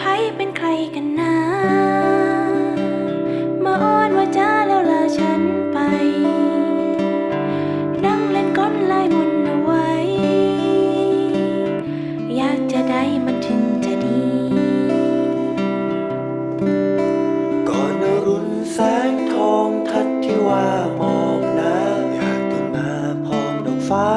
ภัยเป็นใครกันนะมาอ้อนว่าจ้าแล้วลาฉันไป นั่งเล่นก้นลายมนเอาไว้ อยากจะได้มันถึงจะดี ก่อนอรุณแสงทองทัดที่ว่าหมอกนะ อยากตื่นมาพร้อมดวงฟ้า